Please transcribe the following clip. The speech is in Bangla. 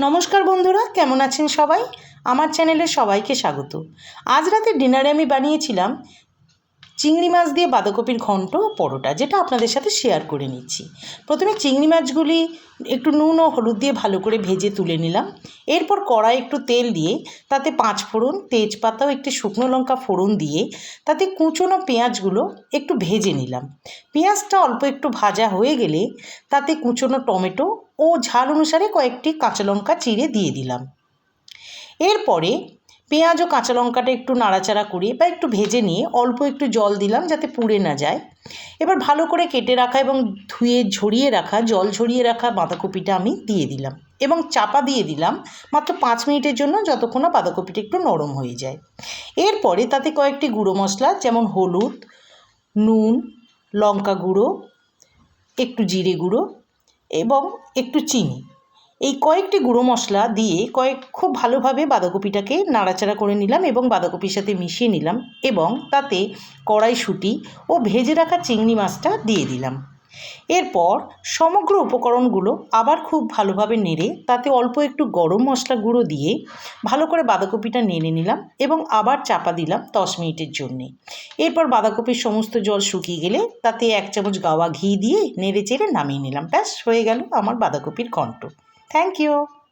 নমস্কার বন্ধুরা কেমন আছেন সবাই? আমার চ্যানেলে সবাইকে স্বাগত। আজ রাতে ডিনারে আমি বানিয়েছিলাম চিংড়ি মাছ দিয়ে বাঁধাকপির ঘন্ট ও পরোটা, যেটা আপনাদের সাথে শেয়ার করে নিচ্ছি। প্রথমে চিংড়ি মাছগুলি একটু নুন ও হলুদ দিয়ে ভালো করে ভেজে তুলে নিলাম। এরপর কড়াই একটু তেল দিয়ে তাতে পাঁচ ফোড়ন, তেজপাতা ও একটি শুকনো লঙ্কা ফোড়ন দিয়ে তাতে কুচনো পেঁয়াজগুলো একটু ভেজে নিলাম। পেঁয়াজটা অল্প একটু ভাজা হয়ে গেলে তাতে কুচনো টমেটো ও ঝাল অনুসারে কয়েকটি কাঁচা লঙ্কা চিড়ে দিয়ে দিলাম। এরপরে পেঁয়াজ ও কাঁচা লঙ্কাটা একটু নাড়াচাড়া করে বা একটু ভেজে নিয়ে অল্প একটু জল দিলাম যাতে পুড়ে না যায়। এবার ভালো করে কেটে রাখা এবং ধুয়ে ঝরিয়ে রাখা, জল ঝরিয়ে রাখা বাঁধাকপিটা আমি দিয়ে দিলাম এবং চাপা দিয়ে দিলাম মাত্র পাঁচ মিনিটের জন্য যতক্ষণ না বাঁধাকপিটা একটু নরম হয়ে যায়। এরপরে তাতে কয়েকটি গুঁড়ো মশলা যেমন হলুদ, নুন, লঙ্কা গুঁড়ো, একটু জিরে গুঁড়ো এবং একটু চিনি এই কয়েকটি গুঁড়ো মশলা দিয়ে কয়েক খুব ভালোভাবে বাঁধাকপিটাকে নাড়াচাড়া করে নিলাম এবং বাঁধাকপির সাথে মিশিয়ে নিলাম এবং তাতে কড়াইশুঁটি ও ভেজে রাখা চিংড়ি মাছটা দিয়ে দিলাম। এরপর সমগ্র উপকরণগুলো আবার খুব ভালোভাবে নেড়ে তাতে অল্প একটু গরম মশলা গুঁড়ো দিয়ে ভালো করে বাঁধাকপিটা নেড়ে নিলাম এবং আবার চাপা দিলাম দশ মিনিটের জন্যে। এরপর বাঁধাকপির সমস্ত জল শুকিয়ে গেলে তাতে এক চামচ গাওয়া ঘি দিয়ে নেড়ে চেড়ে নামিয়ে নিলাম। ব্যাস, হয়ে গেল আমার বাঁধাকপির ঘন্ট। Thank you.